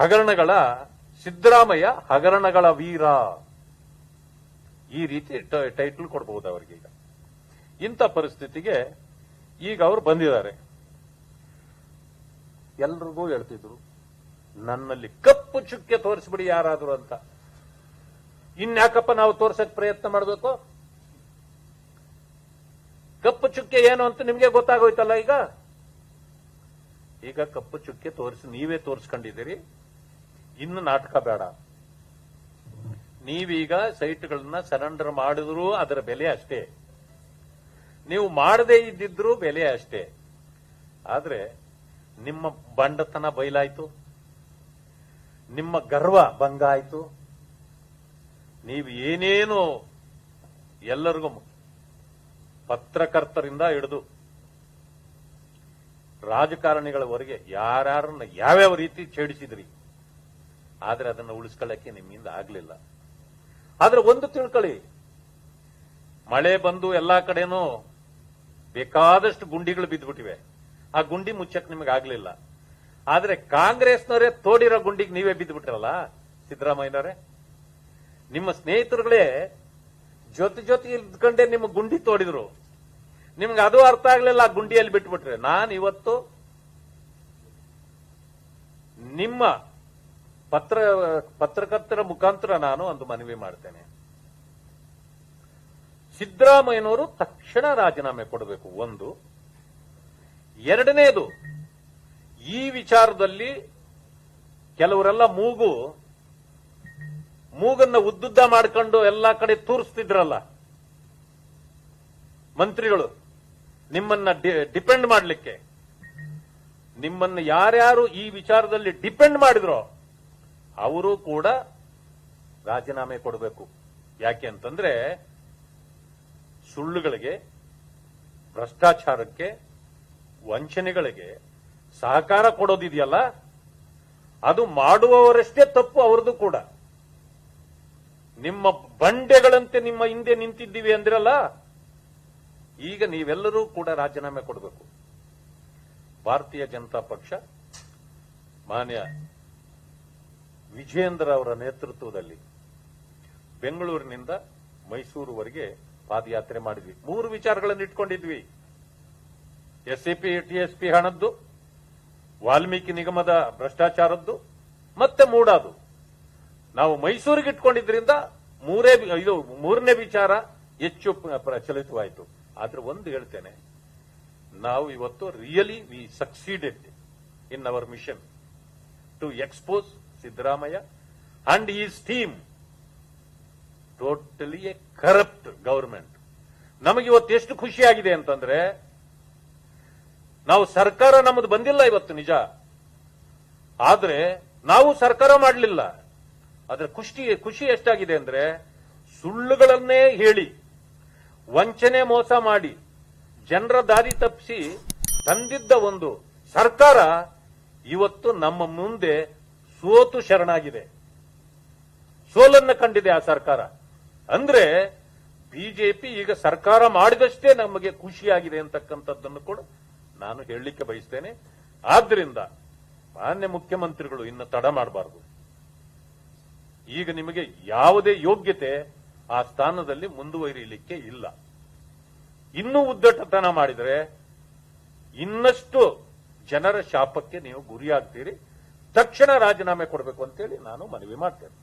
ಹಗರಣಗಳ ಸಿದ್ದರಾಮಯ್ಯ ಹಗರಣಗಳ ವೀರ. ಈ ರೀತಿ ಟೈಟಲ್ ಕೊಡಬಹುದು ಅವರಿಗೆ ಈಗ. ಇಂಥ ಪರಿಸ್ಥಿತಿಗೆ ಈಗ ಅವರು ಬಂದಿದ್ದಾರೆ. ಎಲ್ರಿಗೂ ಹೇಳ್ತಿದ್ರು, ನನ್ನಲ್ಲಿ ಕಪ್ಪು ಚುಕ್ಕೆ ತೋರಿಸ್ಬಿಡಿ ಯಾರಾದ್ರು ಅಂತ. ಇನ್ಯಾಕಪ್ಪ ನಾವು ತೋರ್ಸಕ್ ಪ್ರಯತ್ನ ಮಾಡಬೇಕು? ಕಪ್ಪು ಚುಕ್ಕೆ ಏನು ಅಂತ ನಿಮಗೆ ಗೊತ್ತಾಗೋಯ್ತಲ್ಲ ಈಗ? ಈಗ ಕಪ್ಪು ಚುಕ್ಕೆ ತೋರಿಸಿ ನೀವೇ ತೋರಿಸ್ಕೊಂಡಿದ್ದೀರಿ. ಇನ್ನು ನಾಟಕ ಬೇಡ. ನೀವೀಗ ಸೈಟ್ಗಳನ್ನ ಸರೆಂಡರ್ ಮಾಡಿದ್ರೂ ಅದರ ಬೆಲೆ ಅಷ್ಟೇ. ನೀವು ಮಾಡದೇ ಇದ್ದಿದ್ರೂ ಬೆಲೆ ಅಷ್ಟೇ. ಆದ್ರೆ ನಿಮ್ಮ ಬಂಡತನ ಬಯಲಾಯ್ತು ನಿಮ್ಮ ಗರ್ವ ಭಂಗ ಆಯ್ತು. ನೀವು ಏನೇನು ಎಲ್ಲರಿಗೂ ಪತ್ರಕರ್ತರಿಂದ ಹಿಡಿದು ರಾಜಕಾರಣಿಗಳವರೆಗೆ ಯಾರ್ಯಾರನ್ನ ಯಾವ್ಯಾವ ರೀತಿ ಛೇಡಿಸಿದ್ರಿ? ಆದ್ರೆ ಅದನ್ನು ಉಳಿಸ್ಕೊಳ್ಳಕ್ಕೆ ನಿಮ್ಮಿಂದ ಆಗ್ಲಿಲ್ಲ. ಆದ್ರೆ ಒಂದು ತಿಳ್ಕೊಳ್ಳಿ ಮಳೆ ಬಂದು ಎಲ್ಲಾ ಕಡೆನೂ ಬೇಕಾದಷ್ಟು ಗುಂಡಿಗಳು ಬಿದ್ದುಬಿಟ್ಟಿವೆ. ಆ ಗುಂಡಿ ಮುಚ್ಚಕ್ ನಿಮಗೆ ಆಗ್ಲಿಲ್ಲ. ಆದ್ರೆ ಕಾಂಗ್ರೆಸ್ನವರೇ ತೋಡಿರೋ ಗುಂಡಿಗೆ ನೀವೇ ಬಿದ್ದುಬಿಟ್ರಲ್ಲ, ಸಿದ್ದರಾಮಯ್ಯನವರೇ? ನಿಮ್ಮ ಸ್ನೇಹಿತರುಗಳೇ ಜೊತೆ ಜೊತೆ ಇದ್ಕೊಂಡೆ ನಿಮ್ಮ ಗುಂಡಿ ತೋಡಿದ್ರು. ನಿಮ್ಗೆ ಅದು ಅರ್ಥ ಆಗಲಿಲ್ಲ, ಆ ಗುಂಡಿಯಲ್ಲಿ ಬಿಟ್ಬಿಟ್ರೆ. ನಾನು ಇವತ್ತು ನಿಮ್ಮ ಪತ್ರ, ಪತ್ರಕರ್ತರ ಮುಖಾಂತರ ನಾನು ಒಂದು ಮನವಿ ಮಾಡ್ತೇನೆ. ಸಿದ್ದರಾಮಯ್ಯನವರು ತಕ್ಷಣ ರಾಜೀನಾಮೆ ಕೊಡಬೇಕು, ಒಂದು. ಎರಡನೇದು, ಈ ವಿಚಾರದಲ್ಲಿ ಕೆಲವರೆಲ್ಲ ಮೂಗು, ಮೂಗನ್ನ ಉದ್ದುದ್ದ ಮಾಡ್ಕೊಂಡು ಎಲ್ಲಾ ಕಡೆ ತೋರಿಸ್ತಿದ್ರಲ್ಲ. ಮಂತ್ರಿಗಳು, ನಿಮ್ಮನ್ನ ಡಿಪೆಂಡ್ ಮಾಡಲಿಕ್ಕೆ. ನಿಮ್ಮನ್ನ ಯಾರ್ಯಾರು ಈ ವಿಚಾರದಲ್ಲಿ ಡಿಪೆಂಡ್ ಮಾಡಿದ್ರೋ ಅವರು ಕೂಡ ರಾಜೀನಾಮೆ ಕೊಡಬೇಕು. ಯಾಕೆ ಅಂತಂದ್ರೆ ಸುಳ್ಳುಗಳಿಗೆ, ಭ್ರಷ್ಟಾಚಾರಕ್ಕೆ, ವಂಚನೆಗಳಿಗೆ ಸಹಕಾರ ಕೊಡೋದಿದೆಯಲ್ಲ, ಅದು ಮಾಡುವವರಷ್ಟೇ ತಪ್ಪು ಅವರದು ಕೂಡ. ನಿಮ್ಮ ಬಂಡೆಗಳಂತೆ ನಿಮ್ಮ ಹಿಂದೆ ನಿಂತಿದ್ದೀವಿ ಅಂದ್ರಲ್ಲ, ಈಗ ನೀವೆಲ್ಲರೂ ಕೂಡ ರಾಜೀನಾಮೆ ಕೊಡಬೇಕು. ಭಾರತೀಯ ಜನತಾ ಪಕ್ಷ, ಮಾನ್ಯ ವಿಜೇಂದ್ರ ಅವರ ನೇತೃತ್ವದಲ್ಲಿ ಬೆಂಗಳೂರಿನಿಂದ ಮೈಸೂರುವರೆಗೆ ಪಾದಯಾತ್ರೆ ಮಾಡಿದ್ವಿ. ಮೂರು ವಿಚಾರಗಳನ್ನು ಇಟ್ಕೊಂಡಿದ್ವಿ. ಎಸ್ಸಿಪಿ, ಟಿಎಸ್ಪಿ ಹಣದ್ದು, ವಾಲ್ಮೀಕಿ ನಿಗಮದ ಭ್ರಷ್ಟಾಚಾರದ್ದು, ಮತ್ತೆ ಮೂಡಾದು. ನಾವು ಮೈಸೂರಿಗೆ ಇಟ್ಕೊಂಡಿದ್ರಿಂದ ಮೂರೇ ಇದು ಮೂರನೇ ವಿಚಾರ ಹೆಚ್ಚು ಪ್ರಚಲಿತವಾಯಿತು. ಆದ್ರೆ ಒಂದು ಹೇಳ್ತೇನೆ, ನಾವು ಇವತ್ತು really we succeeded in our mission to expose Siddaramaiah and his team totally a corrupt government ನಮಗೆ ಇವತ್ತು ಎಷ್ಟು ಖುಷಿಯಾಗಿದೆ ಅಂತಂದ್ರೆ, ನಾವು ಸರ್ಕಾರ ನಮ್ಮದು ಬಂದಿಲ್ಲ ಇವತ್ತು ನಿಜ. ಆದ್ರೆ ನಾವು ಸರ್ಕಾರ ಮಾಡಲಿಲ್ಲ. ಆದ್ರೆ ಖುಷಿ ಖುಷಿ ಎಷ್ಟಾಗಿದೆ ಅಂದ್ರೆ, ಸುಳ್ಳುಗಳನ್ನೇ ಹೇಳಿ, ವಂಚನೆ ಮೋಸ ಮಾಡಿ, ಜನರ ದಾರಿ ತಪ್ಪಿಸಿ ತಂದಿದ್ದ ಒಂದು ಸರ್ಕಾರ ಇವತ್ತು ನಮ್ಮ ಮುಂದೆ ಸೋತು ಶರಣಾಗಿದೆ. ಸೋಲನ್ನ ಕಂಡಿದೆ ಆ ಸರ್ಕಾರ. ಅಂದ್ರೆ ಬಿಜೆಪಿ ಈಗ ಸರ್ಕಾರ ಮಾಡಿದಷ್ಟೇ ನಮಗೆ ಖುಷಿಯಾಗಿದೆ ಅಂತಕ್ಕಂಥದ್ದನ್ನು ಕೂಡ ನಾನು ಹೇಳಲಿಕ್ಕೆ ಬಯಸ್ತೇನೆ. ಆದ್ರಿಂದ ಮಾನ್ಯ ಮುಖ್ಯಮಂತ್ರಿಗಳು ಇನ್ನು ತಡ ಮಾಡಬಾರದು. ಈಗ ನಿಮಗೆ ಯಾವುದೇ ಯೋಗ್ಯತೆ ಆ ಸ್ಥಾನದಲ್ಲಿ ಮುಂದುವರಿಯಲಿಕ್ಕೆ ಇಲ್ಲ. ಇನ್ನೂ ಉದ್ದಟತನ ಮಾಡಿದರೆ ಇನ್ನಷ್ಟು ಜನರ ಶಾಪಕ್ಕೆ ನೀವು ಗುರಿಯಾಗ್ತೀರಿ. ತಕ್ಷಣ ರಾಜೀನಾಮೆ ಕೊಡಬೇಕು ಅಂತೇಳಿ ನಾನು ಮನವಿ ಮಾಡ್ತೇನೆ.